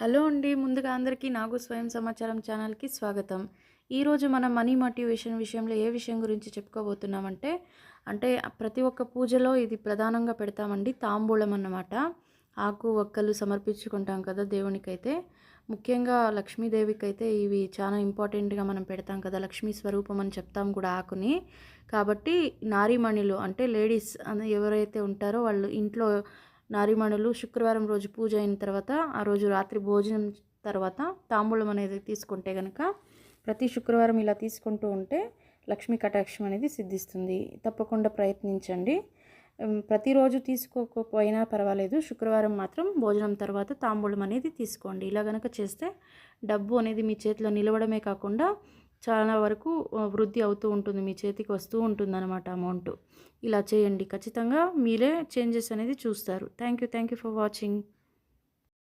Hello అండి ముందుగా అందరికీ నాగు స్వయం సమాచారం ఛానల్కి స్వాగతం. ఈరోజు మనం మనీ మోటివేషన్ విషయంలో ఏ విషయం గురించి చెప్పుకోబోతున్నామంటే అంటే ప్రతి ఒక్క పూజలో ఇది ప్రధానంగా పెడతామండి తాంబూలం అన్నమాట. ఆకు ఒక్కలు సమర్పించుకుంటాం కదా దేవునికైతే. ముఖ్యంగా లక్ష్మీదేవికి అయితే ఇవి చాలా ఇంపార్టెంట్గా మనం పెడతాం కదా లక్ష్మీ స్వరూపం అని చెప్తాం కూడా ఆకుని. కాబట్టి నారీమణిలు అంటే లేడీస్ ఎవరైతే ఉంటారో వాళ్ళు ఇంట్లో నారిమణులు శుక్రవారం రోజు పూజ అయిన తర్వాత ఆ రోజు రాత్రి భోజనం తర్వాత తాంబూలం అనేది తీసుకుంటే కనుక ప్రతి శుక్రవారం ఇలా తీసుకుంటూ ఉంటే లక్ష్మీ కటాక్షం అనేది సిద్ధిస్తుంది. తప్పకుండా ప్రయత్నించండి. ప్రతిరోజు తీసుకోకపోయినా పర్వాలేదు. శుక్రవారం మాత్రం భోజనం తర్వాత తాంబూలం అనేది తీసుకోండి. ఇలా కనుక చేస్తే డబ్బు అనేది మీ చేతిలో నిలవడమే కాకుండా చాలా వరకు వృద్ధి అవుతూ ఉంటుంది. మీ చేతికి వస్తూ ఉంటుంది అనమాట అమౌంట్ ఇలా చేయండి. ఖచ్చితంగా మీరే చేంజెస్ అనేది చూస్తారు. Thank you thank you for watching